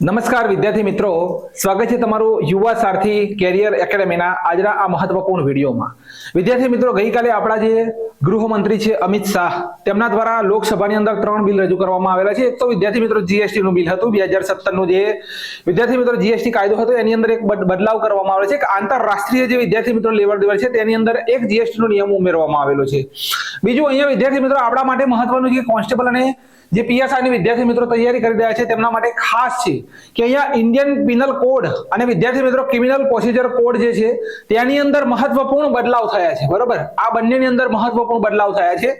નમસ્કાર વિદ્યાર્થી મિત્રો. સ્વાગત છે તમારું યુવા સારથી કેરિયર એકેડેમીના આજના આ મહત્વપૂર્ણ વિડીયોમાં. વિદ્યાર્થી મિત્રો, ગઈકાલે આપણા જે ગૃહમંત્રી છે અમિત શાહ, તેમના દ્વારા લોકસભાની અંદર ત્રણ બિલ રજૂ કરવામાં આવેલા છે. એક તો વિદ્યાર્થી મિત્રો જીએસટી નું બિલ હતું, બે હજાર સત્તરનું જે વિદ્યાર્થી મિત્રો, જીએસટી કાયદો હતો, એની અંદર એક બદલાવ કરવામાં આવેલો છે. કે આંતરરાષ્ટ્રીય જે વિદ્યાર્થી મિત્રો લેવડ દેવડ છે, તેની અંદર એક જીએસટી નો નિયમ ઉમેરવામાં આવેલો છે. બીજું અહીંયા વિદ્યાર્થી મિત્રો, આપણા માટે મહત્વનું છે કોન્સ્ટેબલ અને જે પીએસઆઈની વિદ્યાર્થી મિત્રો તૈયારી કરી રહ્યા છે, તેમના માટે ખાસ છે કે અહીંયા ઇન્ડિયન પિનલ કોડ અને વિદ્યાર્થી મિત્રો ક્રિમિનલ પ્રોસિજર કોડ જે છે તેની અંદર મહત્વપૂર્ણ બદલાવ થયા છે, બરોબર? આ બંનેની અંદર મહત્વપૂર્ણ બદલાવ થયા છે.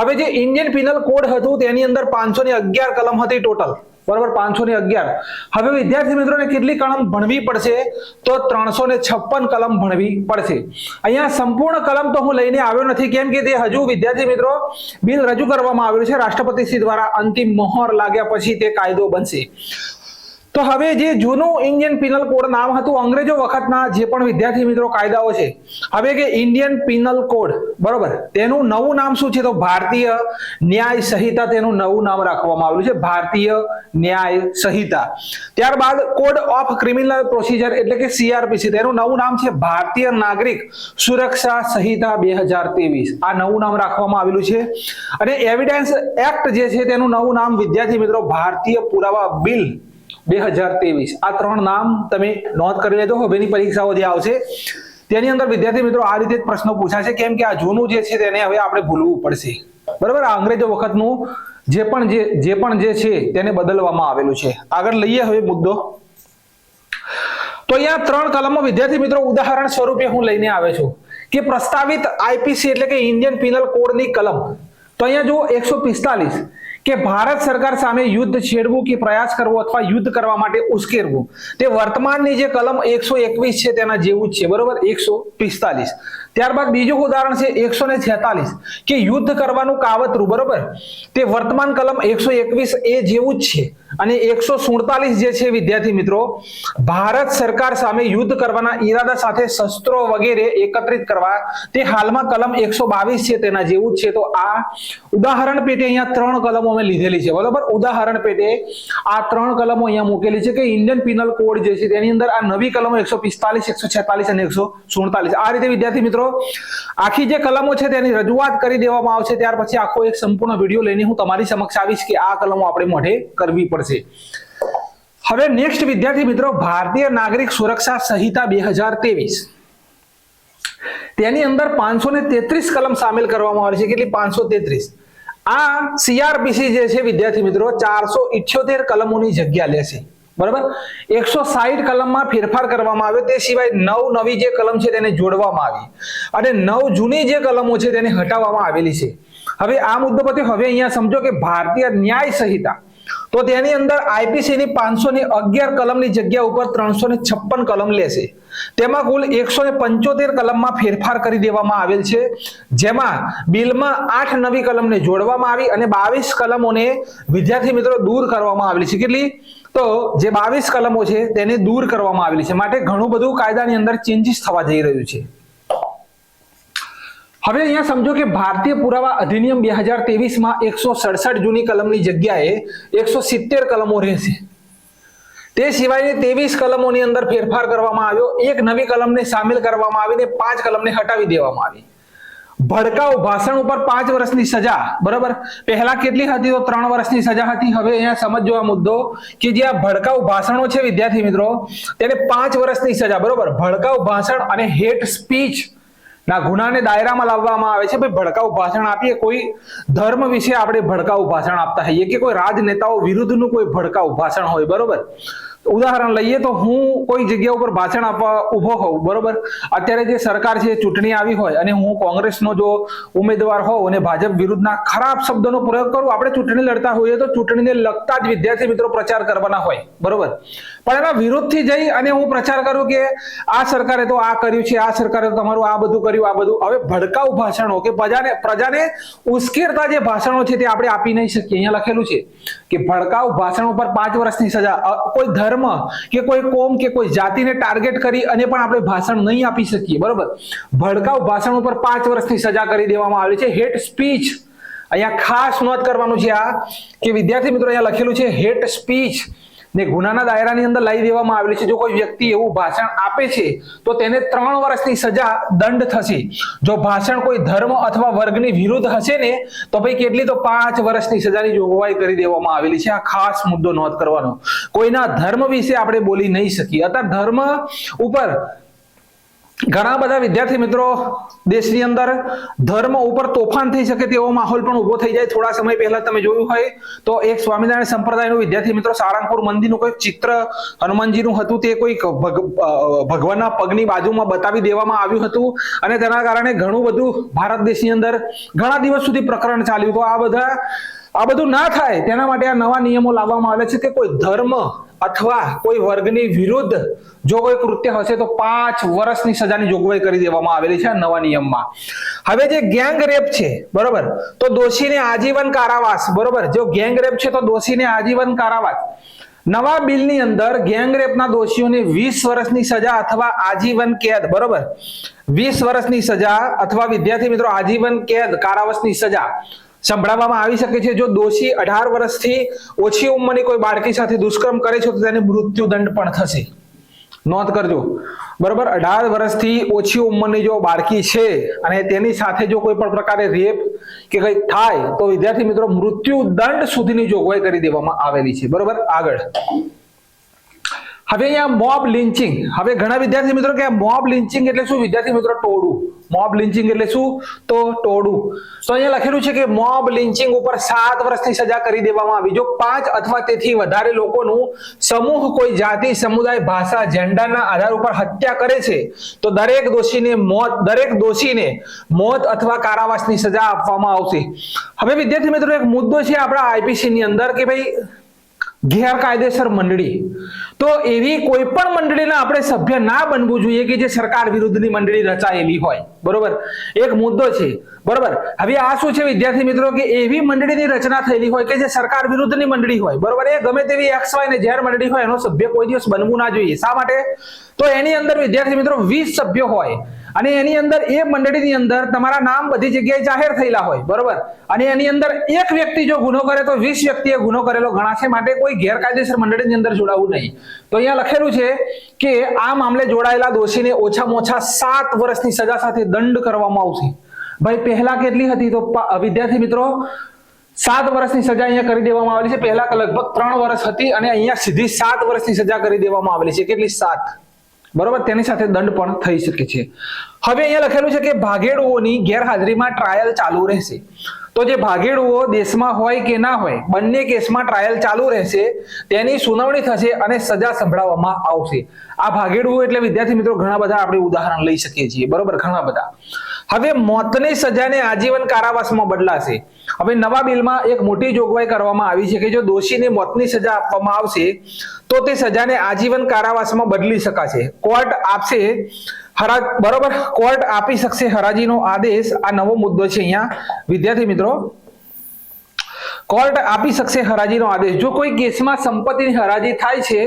હવે જે ઇન્ડિયન પિનલ કોડ હતું, તેની અંદર પાંચસો અગિયાર કલમ હતી ટોટલ બરોબર, પાંચસો ને અગિયાર. હવે વિદ્યાર્થી મિત્રોને કેટલી કલમ ભણવી પડશે? તો ત્રણસો ને છપ્પન કલમ ભણવી પડશે. અહીંયા સંપૂર્ણ કલમ તો હું લઈને આવ્યો નથી, કેમ કે તે હજુ વિદ્યાર્થી મિત્રો બિલ રજૂ કરવામાં આવ્યું છે. રાષ્ટ્રપતિ શ્રી દ્વારા અંતિમ મોહર લાગ્યા પછી તે કાયદો બનશે. તો હવે જે જૂનું ઇન્ડિયન પિનલ કોડ નામ હતું, અંગ્રેજો વખતના જે પણ વિદ્યાર્થી મિત્રો કાયદાઓ છે, હવે કે ઇન્ડિયન પિનલ કોડ બરોબર? તેનું નવું નામ શું છે? તો ભારતીય ન્યાય સંહિતા તેનું નવું નામ રાખવામાં આવ્યું છે, ભારતીય ન્યાય સંહિતા. ત્યારબાદ કોડ ઓફ ક્રિમિનલ પ્રોસિજર એટલે કે સીઆરપીસી તેનું નવું નામ છે ભારતીય નાગરિક સુરક્ષા સંહિતા બે હજાર ત્રેવીસ. આ નવું નામ રાખવામાં આવેલું છે. અને એવિડન્સ એક્ટ જે છે, તેનું નવું નામ વિદ્યાર્થી મિત્રો ભારતીય પુરાવા બિલ બે હજાર ત્રેવીસ. આ ત્રણ નામ તમે નોંધ કરી લેજો હવેની પરીક્ષાઓ જે આવશે. તેની અંદર વિદ્યાર્થી મિત્રો આ રીતે પ્રશ્નો પૂછાશે, કેમ કે આ જૂનું જે છે તેને હવે આપણે ભૂલવું પડશે. બરાબર? આ અંગ્રેજો વખતનું જે પણ જે જે પણ જે છે તેને બદલવામાં આવેલું છે. આગળ લઈએ હવે મુદ્દો. તો અહીંયા ત્રણ કલમો વિદ્યાર્થી મિત્રો ઉદાહરણ સ્વરૂપે હું લઈને આવે છું. કે પ્રસ્તાવિત આઈપીસી એટલે કે ઇન્ડિયન પિનલ કોડની કલમ. તો અહીંયા જુઓ, એકસો પિસ્તાલીસ. કે ભારત સરકાર સામે યુદ્ધ છેડવું કે પ્રયાસ કરવો અથવા યુદ્ધ કરવા માટે ઉશ્કેરવું? તે વર્તમાનની જે કલમ એકસો એકવીસ છે તેના જેવું જ છે, બરોબર? એકસો પિસ્તાલીસ. ત્યારબાદ બીજું ઉદાહરણ છે એકસો ને છેતાલીસ, કે યુદ્ધ કરવાનું કાવતરું, બરોબર? તે વર્તમાન કલમ એકસો એકવીસ એ જેવું જ છે. અને એકસો સુડતાલીસ જે છે વિદ્યાર્થી મિત્રો, ભારત સરકાર સામે યુદ્ધ કરવાના ઈરાદા સાથે શસ્ત્રો વગેરે એકત્રિત કરવા, તે હાલમાં કલમ એકસો બાવીસ છે તેના જેવું જ છે. તો આ ઉદાહરણ પેટે અહીંયા ત્રણ કલમો અમે લીધેલી છે. બરોબર? ઉદાહરણ પેટે આ ત્રણ કલમો અહીંયા મૂકેલી છે કે ઇન્ડિયન પિનલ કોડ જે છે તેની અંદર આ નવી કલમો એકસો પિસ્તાલીસ, એકસો છેતાલીસ અને એકસો સુડતાલીસ. આ રીતે વિદ્યાર્થી મિત્રો, આખી જે કલમો છે તેની રજૂઆત કરી દેવામાં આવશે. ત્યાર પછી આખો એક સંપૂર્ણ વીડિયો લઈને હું તમારી સમક્ષ આવીશ કે આ કલમો આપણે મોઢે કરવી પડશે. હવે નેક્સ્ટ વિદ્યાર્થી મિત્રો, ભારતીય નાગરિક સુરક્ષા સંહિતા બે હજાર ત્રેવીસ. તેની અંદર પાંચસો ને તેત્રીસ કલમ સામેલ કરવામાં આવી છે. કેટલી? પાંચસો તેત્રીસ. આ સીઆરપીસી જે છે વિદ્યાર્થી મિત્રો, ચારસો ઇઠ્યોતેર કલમોની જગ્યા લેશે બરાબર? એકસો સાહીઠ કલમમાં ફેરફાર કરવામાં આવ્યો. તે સિવાય નવ નવી જે કલમ છે તેને જોડવામાં આવી. અને નવ જૂની જે કલમો છે તેને હટાવવામાં આવેલી છે. હવે આ મુદ્દો પછી હવે અહીંયા સમજો કે ભારતીય ન્યાય સંહિતા તો તેની અંદર આઈપીસી ની પાંચસો ની અગિયાર કલમની જગ્યા ઉપર ત્રણસો ને છપ્પન કલમ લેશે. તેમાં કુલ એકસો ને પંચોતેર કલમમાં ફેરફાર કરી દેવામાં આવેલ છે. જેમાં બિલમાં આઠ નવી કલમને જોડવામાં આવી અને બાવીસ કલમોને વિદ્યાર્થી મિત્રો દૂર કરવામાં આવેલી છે. કેટલી? તો જે બાવીસ કલમો છે તેને દૂર કરવામાં આવેલી છે. માટે ઘણું બધું કાયદાની અંદર ચેન્જીસ થવા જઈ રહ્યું છે. હવે અહીંયા સમજો કે ભારતીય પુરાવા અધિનિયમ બે હજાર તેવીસમાં એકસો સડસઠ જૂની કલમની જગ્યાએ એકસો સિત્તેર કલમો રહેશે. તે સિવાયની ત્રેવીસ કલમોની અંદર ફેરફાર કરવામાં આવ્યો. એક નવી કલમને સામેલ કરવામાં આવીને પાંચ કલમને હટાવી દેવામાં આવી. ભડકાઉ ભાષણ ઉપર પાંચ વર્ષની સજા, બરાબર? પહેલા કેટલી હતી તો ત્રણ વર્ષની સજા હતી. હવે અહીંયા સમજો આ મુદ્દો કે જે આ ભડકાઉ ભાષણો છે વિદ્યાર્થી મિત્રો, તેને પાંચ વર્ષની સજા, બરોબર? ભડકાઉ ભાષણ અને હેટ સ્પીચ ના, ગુનાને દાયરામાં લાવવામાં આવે છે. ભાઈ, ભડકાઉ ભાષણ આપીએ. કોઈ ધર્મ વિશે આપણે ભડકાઉ ભાષણ આપતા હોઈએ કે કોઈ રાજનેતાઓ વિરુદ્ધનું કોઈ ભડકાઉ ભાષણ હોય, બરોબર? ઉદાહરણ લઈએ તો હું કોઈ જગ્યા ઉપર ભાષણ આપવા ઊભો હોઉં, બરોબર? અત્યારે જે સરકાર છે ચૂંટણી આવી હોય અને હું કોંગ્રેસનો જો ઉમેદવાર હોઉં અને ભાજપ વિરુદ્ધના ખરાબ શબ્દોનો પ્રયોગ કરું, આપણે ચૂંટણી લડતા હોઈએ તો ચૂંટણીને લગતા જ વિદ્યાર્થી મિત્રો પ્રચાર કરવાના હોય, બરોબર? પણ એના વિરુદ્ધથી જઈ અને હું પ્રચાર કરું કે આ સરકારે તો આ કર્યું છે, આ સરકારે તમારું આ બધું કર્યું, આ બધું. હવે ભડકાઉ ભાષણો કે પ્રજાને પ્રજાને ઉશ્કેરતા જે ભાષણો છે તે આપણે આપી નહીં શકીએ. અહીંયા લખેલું છે કે ભડકાઉ ભાષણ ઉપર પાંચ વર્ષની સજા. કોઈ ધર્મ કે કોઈ કોમ કે કોઈ જાતિને ટાર્ગેટ કરી અને પણ આપણે ભાષણ નહીં આપી શકીએ, બરોબર? ભડકાઉ ભાષણ ઉપર પાંચ વર્ષની સજા કરી દેવામાં આવી છે. હેટ સ્પીચ અહીંયા ખાસ નોંધ કરવાનું છે આ, કે વિદ્યાર્થી મિત્રો અહીંયા લખેલું છે હેટ સ્પીચ ને ગુનાના દાયરાની અંદર લાવી દેવામાં આવેલી છે. જો કોઈ વ્યક્તિ એવું ભાષણ આપે છે, તો તેને ત્રણ વર્ષની સજા દંડ થશે. જો ભાષણ કોઈ ધર્મ અથવા વર્ગની વિરુદ્ધ હશે ને, તો ભાઈ કેટલી તો પાંચ વર્ષની સજાની જોગવાઈ કરી દેવામાં આવેલી છે. આ ખાસ મુદ્દો નોંધ કરવાનો. કોઈના ધર્મ વિશે આપણે બોલી નહીં શકીએ. અત્યારે ધર્મ ઉપર ઘણા બધા વિદ્યાર્થી મિત્રો દેશની અંદર ધર્મ ઉપર તોફાન થઈ શકે તેવો માહોલ પણ ઊભો થઈ જાય. થોડા સમય પહેલા તમે જોયું હોય તો એક સ્વામિનારાયણ સંપ્રદાયનું વિદ્યાર્થી મિત્રો સારંગપુર મંદિરનું કોઈ ચિત્ર હનુમાનજીનું હતું, તે કોઈ ભગ- ભગવાનના પગની બાજુમાં બતાવી દેવામાં આવ્યું હતું અને તેના કારણે ઘણું બધું ભારત દેશની અંદર ઘણા દિવસ સુધી પ્રકરણ ચાલ્યું તો આ બધા, આ બધું ના થાય તેના માટે આ નવા નિયમો લાવવામાં આવે છે કે કોઈ ધર્મ અથવા કોઈ વર્ગની વિરુદ્ધ જો કોઈ કૃત્ય હશે તો પાંચ વર્ષની સજાની જોગવાઈ કરી દેવામાં આવેલી છે નવા નિયમમાં. હવે જે ગેંગ રેપ છે, બરોબર? તો દોષીને આજીવન કારાવાસ, બરોબર? જો ગેંગ રેપ છે તો દોષીને આજીવન કારાવાસ. નવા બિલની અંદર ગેંગ રેપના દોષીઓને વીસ વર્ષની સજા અથવા આજીવન કેદ, બરોબર? વીસ વર્ષની સજા અથવા વિદ્યાર્થી મિત્રો આજીવન કેદ, કારાવાસની સજા. સંભળાવવામાં આવી શકે છે. જો દોષી અઢાર વર્ષથી ઓછી ઉંમરની કોઈ બાળકી સાથે દુષ્કર્મ કરે છે, તો તેને મૃત્યુદંડ પણ થશે. નોંધ કરજો. બરોબર? અઢાર વર્ષથી ઓછી ઉંમરની જો બાળકી છે અને તેની સાથે જો કોઈ પણ પ્રકારે રેપ કે કંઈક થાય, તો વિદ્યાર્થી મિત્રો મૃત્યુદંડ સુધીની જોગવાઈ કરી દેવામાં આવેલી છે. બરોબર? આગળ. હવે અહીંયા મોબ લિંચિંગ હવે ઘણા વિદ્યાર્થી મિત્રો કે મોબ લિંચિંગ એટલે શું? વિદ્યાર્થી મિત્રો ટોળું. મોબ લિંચિંગ એટલે શું? તો ટોળું. તો અહીંયા લખેલું છે કે મોબ લિંચિંગ ઉપર સાત વર્ષની સજા કરી દેવામાં આવી. જો પાંચ અથવા તેથી વધારે લોકોનું સમૂહ કોઈ જાતિ, સમુદાય, ભાષા જેન્ડરના આધાર ઉપર હત્યા કરે છે, તો દરેક દોષીને મોત, દરેક દોષીને મોત અથવા કારાવાસની સજા આપવામાં આવશે. હવે વિદ્યાર્થી મિત્રો, એક મુદ્દો છે આપણા આઈપીસી ની અંદર કે ભાઈ ગેરકાયદેસર મંડળી. તો એવી કોઈ પણ મંડળીના આપણે સભ્ય ના બનવું જોઈએ કે જે સરકાર વિરુદ્ધની મંડળી રચાયેલી હોય. બરોબર? એક મુદ્દો છે. બરોબર? હવે આ શું છે વિદ્યાર્થી મિત્રો કે એવી મંડળીની રચના થયેલી હોય કે જે સરકાર વિરુદ્ધની મંડળી હોય. બરોબર? એ ગમે તેવી એક્સ વાય ને ઝેર મંડળી હોય, એનો સભ્ય કોઈ દિવસ બનવું ના જોઈએ. શા માટે? તો એની અંદર વિદ્યાર્થી મિત્રો વીસ સભ્યો હોય. અને એની અંદર એ મંડળીની અંદર તમારા નામ બધી જગ્યાએ જાહેર થયેલા હોય, બરોબર? અને એની અંદર એક વ્યક્તિ જો ગુનો કરે તો વીસ વ્યક્તિએ ગુનો કરેલો. ગણાશે માટે કોઈ ગેરકાયદેસર મંડળીની અંદર જોડાવું નહીં. તો અહીંયા લખેલું છે કે આ મામલે જોડાયેલા દોષીને ઓછામાં ઓછા સાત વર્ષની સજા સાથે દંડ કરવામાં આવશે. ભાઈ, પહેલા કેટલી હતી? તો વિદ્યાર્થી મિત્રો, સાત વર્ષની સજા અહીંયા કરી દેવામાં આવેલી છે. પહેલા લગભગ ત્રણ વર્ષ હતી અને અહીંયા સીધી સાત વર્ષની સજા કરી દેવામાં આવેલી છે. કેટલી? સાત. બરોબર? તેની સાથે દંડ પણ થઈ શકે છે. હવે અહીંયા લખેલું છે કે ભાગેડુઓની ગેરહાજરીમાં ટ્રાયલ ચાલુ રહેશે. તો જે ભાગેડુઓ દેશમાં હોય કે ના હોય, બંને કેસમાં ટ્રાયલ ચાલુ રહેશે, તેની સુનાવણી થશે અને સજા સંભળાવવામાં આવશે. આ ભાગેડુઓ એટલે વિદ્યાર્થી મિત્રો ઘણા બધા આપણે ઉદાહરણ લઈ શકીએ છીએ. બરોબર? ઘણા બધા. હવે મોતની સજાને આજીવન કારાવાસમાં બદલાશે. હવે નવા બિલમાં એક મોટી જોગવાઈ કરવામાં આવી છે કે જો દોષીને મોતની સજા આપવામાં આવશે, તો તે સજાને આજીવન કારાવાસમાં બદલી શકાશે. કોર્ટ આપશે હરા, બરોબર? કોર્ટ આપી શકશે હરાજીનો આદેશ. આ નવો મુદ્દો છે અહીંયા. વિદ્યાર્થી મિત્રો, કોર્ટ આપી શકશે હરાજીનો આદેશ. જો કોઈ કેસમાં સંપત્તિની હરાજી થાય છે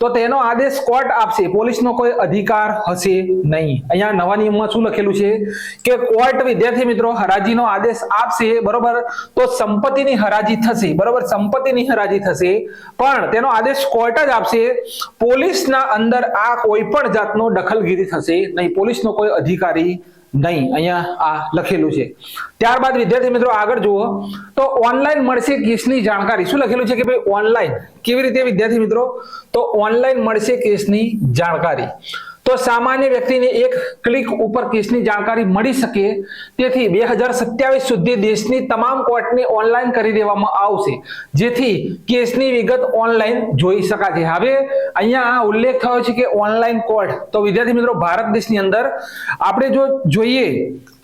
તો તેનો આદેશ કોર્ટ આપશે. પોલીસનો કોઈ અધિકાર હશે નહીં. અહીંયા નવા નિયમમાં શું લખેલું છે કે કોર્ટ વિદ્યાર્થી મિત્રો હરાજીનો આદેશ આપશે, બરોબર? તો સંપત્તિની હરાજી થશે, બરોબર? સંપત્તિની હરાજી થશે. પણ તેનો આદેશ કોર્ટ જ આપશે. પોલીસના અંદર આ કોઈ પણ જાતનો દખલગીરી થશે નહીં. પોલીસનો કોઈ અધિકારી નહીં, અહીંયા આ લખેલું છે. ત્યારબાદ, વિદ્યાર્થી મિત્રો, આગળ જુઓ. તો ઓનલાઈન મળશે કેસની જાણકારી. શું લખેલું છે કે ભાઈ ઓનલાઈન કેવી રીતે, વિદ્યાર્થી મિત્રો? તો ઓનલાઈન મળશે કેસની જાણકારી. તો સામાન્ય વ્યક્તિને એક ક્લિક ઉપર કેસની જાણકારી મળી શકે. તેથી બે હજાર સત્યાવીસ સુધી દેશની તમામ કોર્ટને ઓનલાઈન કરી દેવામાં આવશે. જેથી કેસની વિગત ઓનલાઈન જોઈ શકાશે. હવે અહીંયા ઉલ્લેખ થયો છે કે ઓનલાઈન કોર્ટ. તો વિદ્યાર્થી મિત્રો, ભારત દેશની અંદર આપણે જો જોઈએ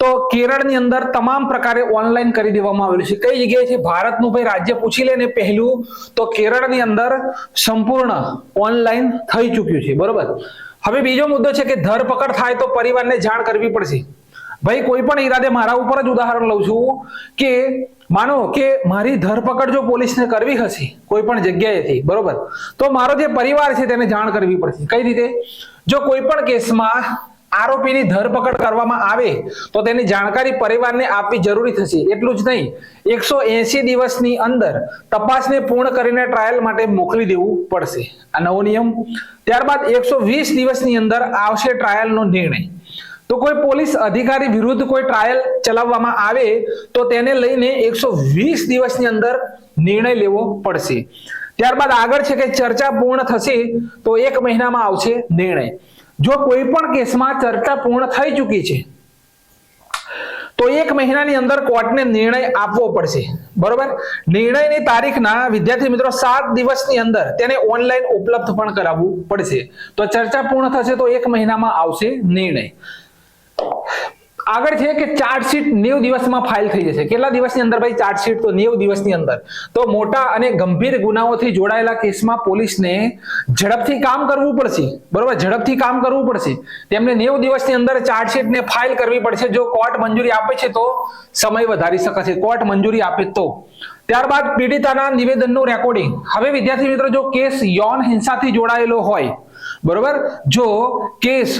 તો કેરળની અંદર તમામ પ્રકારે ઓનલાઈન કરી દેવામાં આવેલું છે. કઈ જગ્યાએ છે? ભારતનું ભાઈ રાજ્ય પૂછી લે ને પહેલું. તો કેરળની અંદર સંપૂર્ણ ઓનલાઈન થઈ ચૂક્યું છે. બરોબર? હવે બીજો મુદ્દો છે કે ધરપકડ થાય તો પરિવારને જાણ કરવી પડશે. ભાઈ, કોઈ પણ ઈરાદે મારા ઉપર જ ઉદાહરણ લઉં છું કે માનો કે મારી ધરપકડ જો પોલીસને કરવી હશે, કોઈ પણ જગ્યાએથી, બરોબર? તો મારો જે પરિવાર છે તેને જાણ કરવી પડશે. કઈ રીતે? જો કોઈ પણ કેસમાં આરોપીની ધરપકડ કરવામાં આવે તો તેની જાણકારી પરિવારને આપવી જરૂરી થશે. એટલું જ નહીં, એકસો એસી દિવસની અંદર તપાસને પૂર્ણ કરીને ટ્રાયલ માટે મોકલી દેવું પડશે. આ નવો નિયમ. ત્યારબાદ એકસો વીસ દિવસની અંદર આવશે ટ્રાયલનો નિર્ણય. તો કોઈ પોલીસ અધિકારી વિરુદ્ધ કોઈ ટ્રાયલ ચલાવવામાં આવે તો તેને લઈને એકસો વીસ દિવસની અંદર નિર્ણય લેવો પડશે. ત્યારબાદ આગળ છે કે ચર્ચા પૂર્ણ થશે તો એક મહિનામાં આવશે નિર્ણય. જો કોઈ પણ કેસમાં ચર્ચા પૂર્ણ થઈ ચૂકી છે, તો એક મહિનાની અંદર કોર્ટને નિર્ણય આપવો પડશે. બરોબર? નિર્ણયની તારીખના વિદ્યાર્થી મિત્રો સાત દિવસની અંદર તેને ઓનલાઈન ઉપલબ્ધ પણ કરાવવું પડશે. તો ચર્ચા પૂર્ણ થશે તો એક મહિનામાં આવશે નિર્ણય. આગળ છે કે ચાર્જશીટ નેવ દિવસમાં ફાઇલ થઈ જશે. કેટલા દિવસની અંદર ભાઈ ચાર્જશીટ? તો નેવ દિવસની અંદર. તો મોટા અને ગંભીર ગુનાઓથી જોડાયેલા કેસમાં પોલીસને ઝડપથી કામ કરવું પડશે. બરોબર? ઝડપથી કામ કરવું પડશે. તેમને નેવ દિવસની અંદર ચાર્જશીટને ફાઇલ કરવી પડશે. જો કોર્ટ મંજૂરી આપે છે તો સમય વધારી શકાશે. કોર્ટ મંજૂરી આપે તો. ત્યારબાદ પીડિતાના નિવેદનનું રેકોર્ડિંગ હવે વિદ્યાર્થી મિત્રો, જો કેસ યૌન હિંસાથી જોડાયેલો હોય, બરોબર? જો કેસ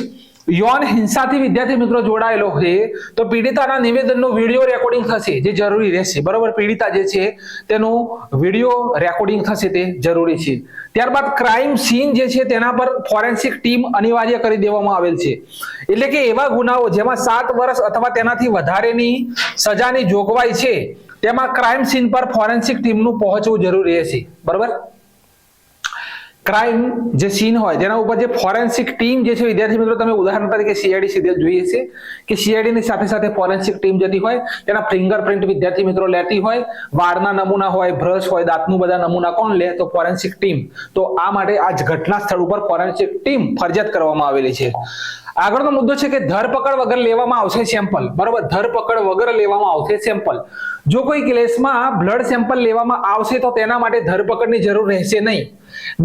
યૌન હિંસાથી વિદ્યાર્થી મિત્રો જોડાયેલો છે, તો પીડિતાના નિવેદનનું વીડિયો રેકોર્ડિંગ થશે, જે જરૂરી રહેશે. બરોબર? પીડિતા જે છે, તેનું વીડિયો રેકોર્ડિંગ થશે તે જરૂરી છે. ત્યારબાદ ક્રાઇમ સીન જે છે, તેના પર ફોરેન્સિક ટીમ અનિવાર્ય કરી દેવામાં આવેલ છે. એટલે કે એવા ગુનાઓ જેમાં સાત વર્ષ અથવા તેનાથી વધારેની સજાની જોગવાઈ છે, તેમાં ક્રાઇમ સીન પર ફોરેન્સિક ટીમનું પહોંચવું જરૂરી રહેશે. બરોબર? ક્રાઇમ જે સીન હોય તેના ઉપર જે ફોરેન્સિક ટીમ જે છે, વિદ્યાર્થી મિત્રો, તમે ઉદાહરણ તરીકે સીઆઈડી સિરિયલ જોઈએ છે કે સીઆઈડી ની સાથે સાથે ફોરેન્સિક ટીમ જતી હોય, તેના ફિંગરપ્રિન્ટ વિદ્યાર્થી મિત્રો લેતી હોય, વાળના નમૂના હોય બ્રશ હોય, દાંતનું બધા નમૂના કોણ લે, તો ફોરેન્સિક ટીમ તો આ માટે આ ઘટના સ્થળ ઉપર ફોરેન્સિક ટીમ ફરજિયાત કરવામાં આવેલી છે. આગળનો મુદ્દો છે કે ધરપકડ વગર લેવામાં આવશે સેમ્પલ બરોબર? ધરપકડ વગર લેવામાં આવશે સેમ્પલ જો કોઈ કેસમાં બ્લડ સેમ્પલ લેવામાં આવશે તો તેના માટે ધરપકડની જરૂર રહેશે નહીં.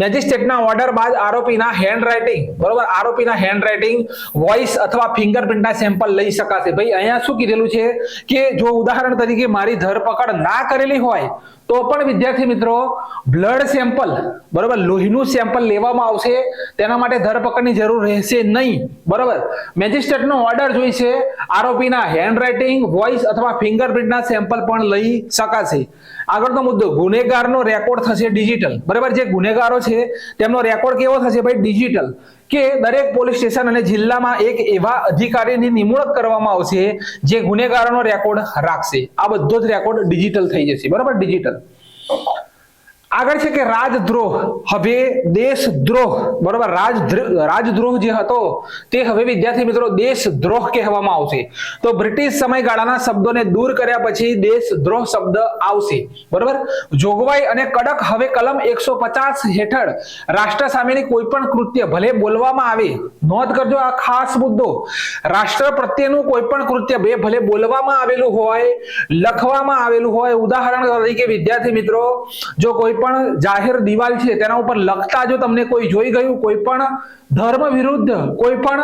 મેજિસ્ટ્રેટના ઓર્ડર બાદ આરોપીના હેન્ડરાઇટિંગ બરોબર? આરોપીના હેન્ડ રાઇટિંગ વોઇસ અથવા ફિંગરપ્રિન્ટના સેમ્પલ લઈ શકાશે. ભાઈ, અહીંયા શું કીધેલું છે કે જો ઉદાહરણ તરીકે મારી ધરપકડ ના કરેલી હોય તો પણ વિદ્યાર્થી મિત્રો બ્લડ સેમ્પલ બરોબર, લોહીનું સેમ્પલ લેવામાં આવશે, તેના માટે ધરપકડની જરૂર રહેશે નહીં, બરોબર? મેજિસ્ટ્રેટનો ઓર્ડર જોઈશે, આરોપીના હેન્ડરાઇટિંગ વોઇસ અથવા ફિંગરપ્રિન્ટના સેમ્પલ પણ લઈ શકાશે. આગળનો મુદ્દો, ગુનેગારનો રેકોર્ડ થશે ડિજિટલ બરાબર? જે ગુનેગારો છે, તેમનો રેકોર્ડ કેવો થશે ભાઈ? ડિજિટલ કે દરેક પોલીસ સ્ટેશન અને જિલ્લામાં એક એવા અધિકારીની નિમણૂક કરવામાં આવશે જે ગુનેગારોનો રેકોર્ડ રાખશે. આ બધો જ રેકોર્ડ ડિજિટલ થઈ જશે. બરાબર? ડિજિટલ. આગળ છે કે રાજદ્રોહ. હવે દેશદ્રોહ. બરોબર? રાજ રાજદ્રોહ જે હતો, તે હવે વિદ્યાર્થી મિત્રો દેશદ્રોહ કહેવામાં આવશે. તો બ્રિટિશ સમયગાળાના શબ્દોને દૂર કર્યા પછી દેશદ્રોહ શબ્દ આવશે. બરોબર? જોગવાઈ અને કડક હવે કલમ એકસો પચાસ હેઠળ રાષ્ટ્ર સામેની કોઈ પણ કૃત્ય, ભલે બોલવામાં આવે, નોંધ કરજો આ ખાસ મુદ્દો. રાષ્ટ્ર પ્રત્યેનું કોઈ પણ કૃત્ય, બે, ભલે બોલવામાં આવેલું હોય, લખવામાં આવેલું હોય. ઉદાહરણ તરીકે વિદ્યાર્થી મિત્રો, જો કોઈ પણ જાહેર દિવાલ છે, તેના ઉપર લખતા જો તમને કોઈ જોઈ ગયું, કોઈ પણ ધર્મ વિરુદ્ધ, કોઈ પણ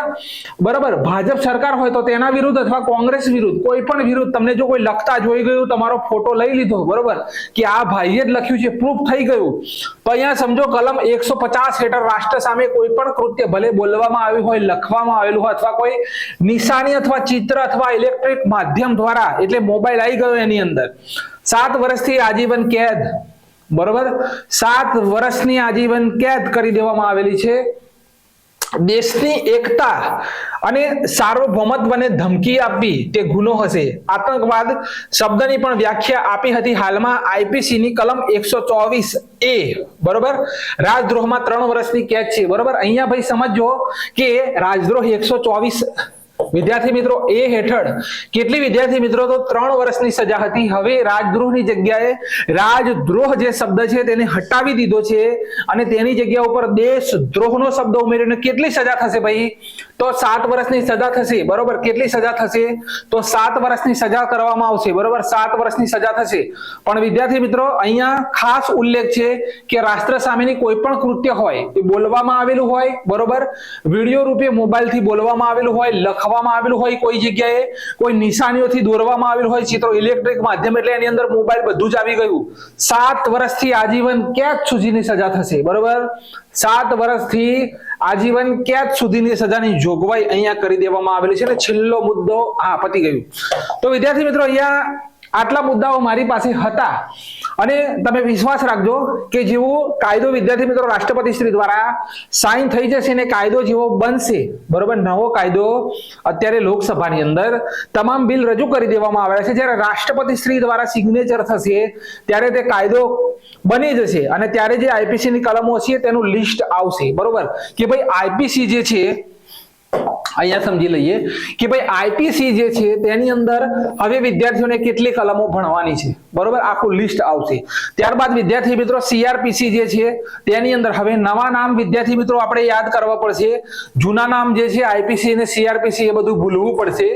બરાબર, ભાજપ સરકાર હોય તો તેના વિરુદ્ધ અથવા કોંગ્રેસ વિરુદ્ધ, કોઈ પણ વિરુદ્ધ, તમને જો કોઈ લખતા જોઈ ગયું, તમારો ફોટો લઈ લીધો, બરોબર, કે આ ભાઈએ જ લખ્યું છે, પ્રૂફ થઈ ગયું. તો અહીંયા સમજો, કલમ એકસો પચાસ હેઠળ રાષ્ટ્ર સામે કોઈ પણ કૃત્ય, ભલે બોલવામાં આવ્યું હોય, લખવામાં આવેલું હોય, અથવા કોઈ નિશાની અથવા ચિત્ર અથવા ઇલેક્ટ્રિક માધ્યમ દ્વારા, એટલે મોબાઈલ આવી ગયો એની અંદર. સાત વર્ષથી આજીવન કેદ. બરોબર? સાત વર્ષની આજીવન કેદ કરી દેવામાં આવેલી છે. દેશની એકતા અને સાર્વભૌમત્વને ધમકી આપવી તે ગુનો હશે. આતંકવાદ શબ્દની પણ વ્યાખ્યા આપી હતી હાલમાં આઈપીસીની કલમ એકસો ચોવીસ એ. બરોબર? રાજદ્રોહમાં ત્રણ વર્ષની કેદ છે. બરોબર? અહીંયા ભાઈ સમજો કે રાજદ્રોહ એકસો ચોવીસ વિદ્યાર્થી મિત્રો, એ હેઠળ કેટલી વિદ્યાર્થી મિત્રો, તો ત્રણ વર્ષની સજા હતી. હવે રાજદ્રોહની જગ્યાએ રાજદ્રોહ જે શબ્દ છે તેને હટાવી દીધો છે અને તેની જગ્યા ઉપર દેશદ્રોહનો શબ્દ ઉમેરીને કેટલી સજા થશે ભાઈ? તો સાત વર્ષની સજા થશે. બરોબર? કેટલી સજા થશે? તો સાત વર્ષની સજા કરવામાં આવશે. બરોબર? સાત વર્ષની સજા થશે. પણ વિદ્યાર્થી મિત્રો, અહીંયા ખાસ ઉલ્લેખ છે કે રાષ્ટ્ર સામેની કોઈ પણ કૃત્ય હોય, એ બોલવામાં આવેલું હોય, બરોબર? વીડિયો રૂપે મોબાઈલથી બોલવામાં આવેલું હોય લખવામાં આવેલું હોય કોઈ જગ્યાએ, કોઈ નિશાનીઓથી દોરવામાં આવેલું હોય, ચિત્રો ઇલેક્ટ્રિક માધ્યમ એટલે એની અંદર મોબાઈલ બધું જ આવી ગયું. સાત વર્ષથી આજીવન કેદ સુધીની સજા થશે, બરોબર? સાત વર્ષથી આજીવન કેદ સુધીની સજાની જોગવાઈ અહીંયા કરી દેવામાં આવેલી છે અને છેલ્લો મુદ્દો આ પતી ગયું. તો વિદ્યાર્થી મિત્રો, અહીંયા આટલા મુદ્દાઓ મારી પાસે હતા. અને તમે વિશ્વાસ રાખજો કે જેવો કાયદો વિદ્યાર્થી મિત્રો રાષ્ટ્રપતિ શ્રી દ્વારા સાઇન થઈ જશે ને કાયદો જેવો બનશે, બરોબર? નવો કાયદો અત્યારે લોકસભાની અંદર તમામ બિલ રજૂ કરી દેવામાં આવ્યા છે. જ્યારે રાષ્ટ્રપતિ શ્રી દ્વારા સિગ્નેચર થશે, ત્યારે તે કાયદો બની જશે. અને ત્યારે જે આઈપીસી ની કલમો છે તેનું લિસ્ટ આવશે, બરોબર? કે ભાઈ આઈપીસી જે છે અહીંયા સમજી લઈએ કે ભાઈ આઈપીસી જે છે તેની અંદર હવે વિદ્યાર્થીઓને કેટલી કલમો ભણવાની છે. બરોબર? આખું લિસ્ટ આવશે. ત્યારબાદ વિદ્યાર્થી મિત્રો સીઆરપીસી જે છે, તેની અંદર હવે નવા નામ વિદ્યાર્થી મિત્રો આપણે યાદ કરવા પડશે. જૂના નામ જે છે આઈપીસી અને સીઆરપીસી એ બધું ભૂલવું પડશે.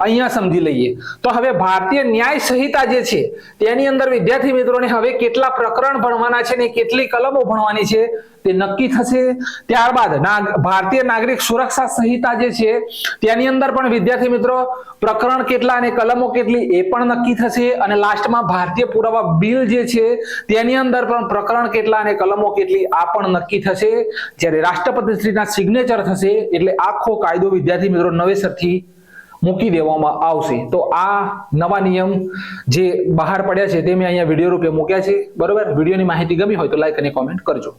અહીંયા સમજી લઈએ. તો હવે ભારતીય ન્યાય સંહિતા જે છે, તેની અંદર વિદ્યાર્થી મિત્રોને હવે કેટલા પ્રકરણ ભણવાના છે ને કેટલી કલમો ભણવાની છે, તે નક્કી થશે. ત્યારબાદ ભારતીય નાગરિક સુરક્ષા સંહિતા જે છે, તેની અંદર પણ વિદ્યાર્થી મિત્રો, પ્રકરણ કેટલા અને કલમો કેટલી એ પણ નક્કી થશે. અને લાસ્ટમાં ભારતીય પુરાવા બિલ જે છે, તેની અંદર પણ પ્રકરણ કેટલા અને કલમો કેટલી, આ પણ નક્કી થશે. જ્યારે રાષ્ટ્રપતિશ્રીના સિગ્નેચર થશે, એટલે આખો કાયદો વિદ્યાર્થી મિત્રો નવેસરથી મૂકી દેવામાં આવશે. તો આ નવા નિયમ જે બહાર પડ્યા છે, તે મેં અહીંયા વીડિયો રૂપે મૂક્યા છે. બરોબર? વિડીયોની માહિતી ગમી હોય તો લાઈક અને કોમેન્ટ કરજો.